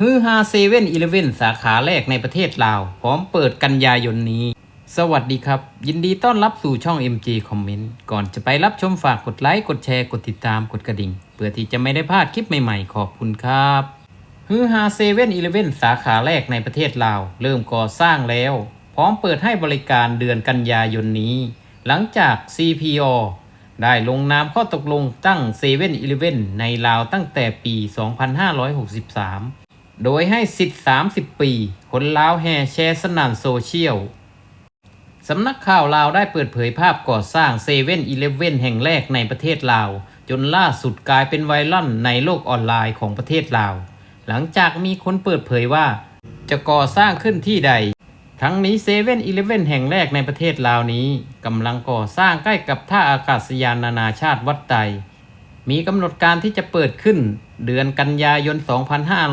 ฮือฮาเซเว่นอีเลเว่นสาขาแรกในประเทศลาว พร้อมเปิดกันยายนนี้ สวัสดีครับ ยินดีต้อนรับสู่ช่อง MG Comment ก่อนจะไปรับชมฝากกดไลค์ กดแชร์ กดติดตาม กดกระดิ่ง เพื่อที่จะไม่ได้พลาดคลิปใหม่ๆ ขอบคุณครับฮือฮาเซเว่นอีเลเว่นสาขาแรกในประเทศลาว เริ่มก่อสร้างแล้ว พร้อมเปิดให้บริการเดือนกันยายนนี้ หลังจาก CPO ได้ลงนามข้อตกลงตั้งเซเว่นอีเลเว่นในลาวตั้งแต่ปี 2563 โดยให้สิทธิ์ 30 ปี คนลาวแห่แชร์สนั่นโซเชียล สำนักข่าวลาวได้เปิดเผยภาพก่อสร้างเซเว่นอีเลฟเว่นแห่งแรกในประเทศลาว จนล่าสุดกลายเป็นไวรัลในโลกออนไลน์ของประเทศลาว หลังจากมีคนเปิดเผยว่า จะก่อสร้างขึ้นที่ใด ทั้งนี้เซเว่นอีเลฟเว่นแห่งแรกในประเทศลาวนี้กำลังก่อสร้างใกล้กับท่าอากาศยานนานาชาติวัดไต มีกำหนดการที่จะเปิดขึ้นเดือนกันยายน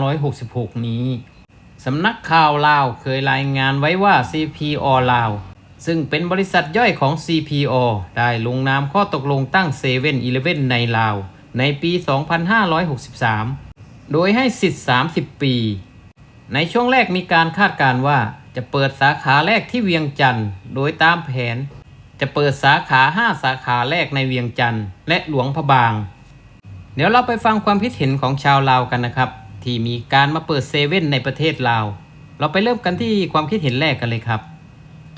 2566 นี้ สำนักข่าวลาวเคยรายงานไว้ว่า CPO ลาว ซึ่งเป็นบริษัทย่อยของ CPO ได้ลงนามข้อตกลงตั้ง7 e เ e ่ e อในลาว ในปี 2563 โดยให้สิทธิ์ 30 ปี ในช่วงแรกมีการคาดการณ์ว่าจะเปิดสาขาแรกที่เวียงจันทร์ โดยตามแผน จะเปิดสาขา 5 สาขาแรกในเวียงจันทร์และหลวงพระบาง เดี๋ยวเราไปฟังความคิดเห็นของชาวลาวกันนะครับ ที่มีการมาเปิดเซเว่นในประเทศลาว เราไปเริ่มกันที่ความคิดเห็นแรกกันเลยครับ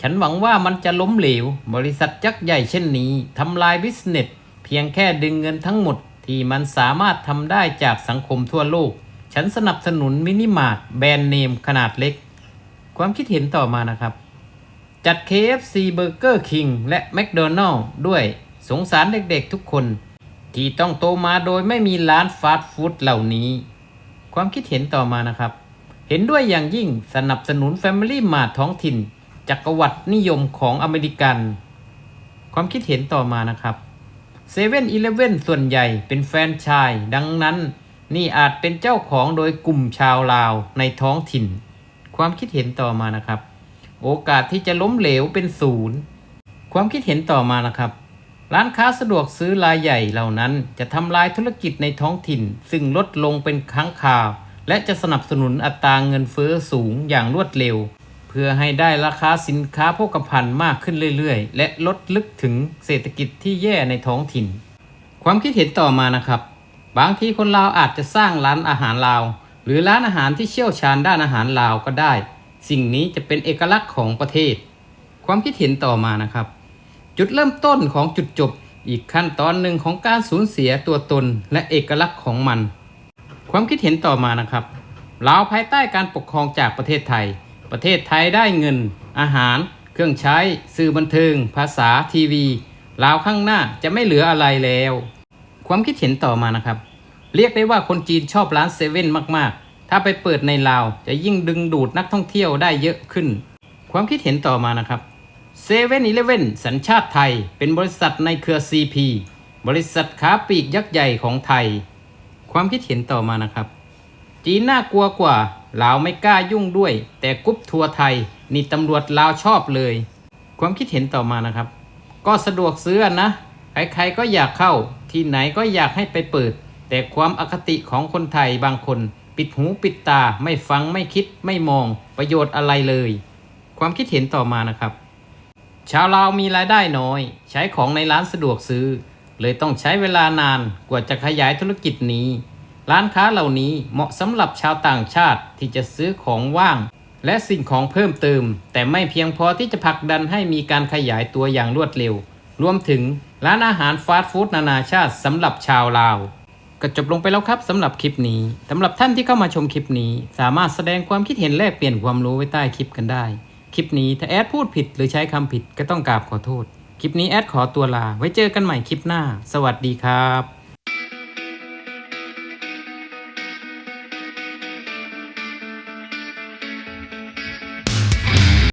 ฉันหวังว่ามันจะล้มเหลว บริษัทยักษ์ใหญ่เช่นนี้ทำลายบิสเนสเพียงแค่ดึงเงินทั้งหมด ที่มันสามารถทำได้จากสังคมทั่วโลก ฉันสนับสนุนมินิมาร์ทแบรนด์เนมขนาดเล็ก ความคิดเห็นต่อมานะครับจัด KFC Burger King และ McDonald ด้วยสงสารเด็กๆทุกคน ที่ต้องโตมาโดยไม่มีร้านฟาสต์ฟู้ดเหล่านี้ ความคิดเห็นต่อมานะครับ เห็นด้วยอย่างยิ่งสนับสนุน Family Mart ท้องถิ่น จักรวรรดินิยมของอเมริกัน ความคิดเห็นต่อมานะครับเซเว่นอีเลฟเว่นส่วนใหญ่เป็นแฟรนไชายดังนั้น นี่อาจเป็นเจ้าของโดยกลุ่มชาวลาวในท้องถิ่น ความคิดเห็นต่อมานะครับ โอกาสที่จะล้มเหลวเป็นศูนย์ ความคิดเห็นต่อมานะครับ ร้านค้าสะดวกซื้อรายใหญ่เหล่านั้น จะทำลายธุรกิจในท้องถิ่น ซึ่งลดลงเป็นครั้งคราว และจะสนับสนุนอัตราเงินเฟ้อสูงอย่างรวดเร็ว เพื่อให้ได้ราคาสินค้าโภคภัณฑ์มากขึ้นเรื่อยๆ และลดลึกถึงเศรษฐกิจที่แย่ในท้องถิ่น ความคิดเห็นต่อมานะครับ บางทีคนลาวอาจจะสร้างร้านอาหารลาว หรือร้านอาหารที่เชี่ยวชาญด้านอาหารลาวก็ได้ สิ่งนี้จะเป็นเอกลักษณ์ของประเทศ ความคิดเห็นต่อมานะครับ จุดเริ่มต้นของจุดจบ อีกขั้นตอนหนึ่งของการสูญเสียตัวตนและเอกลักษณ์ของมัน ความคิดเห็นต่อมานะครับลาวภายใต้การปกครองจากประเทศไทย ประเทศไทยได้เงิน อาหาร เครื่องใช้ สื่อบันเทิง ภาษาทีวีลาวข้างหน้าจะไม่เหลืออะไรแล้ว ความคิดเห็นต่อมานะครับ เรียกได้ว่าคนจีนชอบร้านเซเว่นมาก ๆ ถ้าไปเปิดในลาวจะยิ่งดึงดูดนักท่องเที่ยวได้เยอะขึ้น ความคิดเห็นต่อมานะครับ เซเว่นอีเลเว่นสัญชาติไทย เป็นบริษัทในเครือ CP บริษัทค้าปลีกยักษ์ใหญ่ของไทย ความคิดเห็นต่อมานะครับ จีนน่ากลัวกว่าลาวไม่กล้ายุ่งด้วย แต่กรุ๊ปทัวร์ไทย นี่ตำรวจลาวชอบเลย ความคิดเห็นต่อมานะครับ ก็สะดวกซื้อนะ ใครๆก็อยากเข้า ที่ไหนก็อยากให้ไปเปิด แต่ความอคติของคนไทยบางคน ปิดหูปิดตาไม่ฟังไม่คิดไม่มองประโยชน์อะไรเลย ความคิดเห็นต่อมานะครับ ชาวลาวมีรายได้น้อย ใช้ของในร้านสะดวกซื้อ เลยต้องใช้เวลานานกว่าจะขยายธุรกิจนี้ ร้านค้าเหล่านี้เหมาะสำหรับชาวต่างชาติที่จะซื้อของว่าง และสิ่งของเพิ่มเติม แต่ไม่เพียงพอที่จะผลักดันให้มีการขยายตัวอย่างรวดเร็ว รวมถึงร้านอาหารฟาสต์ฟู้ดนานาชาติสำหรับชาวลาวก็จบลงไปแล้วครับสำหรับคลิปนี้สำหรับท่านที่เข้ามาชมคลิปนี้ สามารถแสดงความคิดเห็นแลกเปลี่ยนความรู้ไว้ใต้คลิปกันได้ คลิปนี้ถ้าแอดพูดผิดหรือใช้คำผิดก็ต้องกราบขอโทษ คลิปนี้แอดขอตัวลา ไว้เจอกันใหม่คลิปหน้า สวัสดีครับ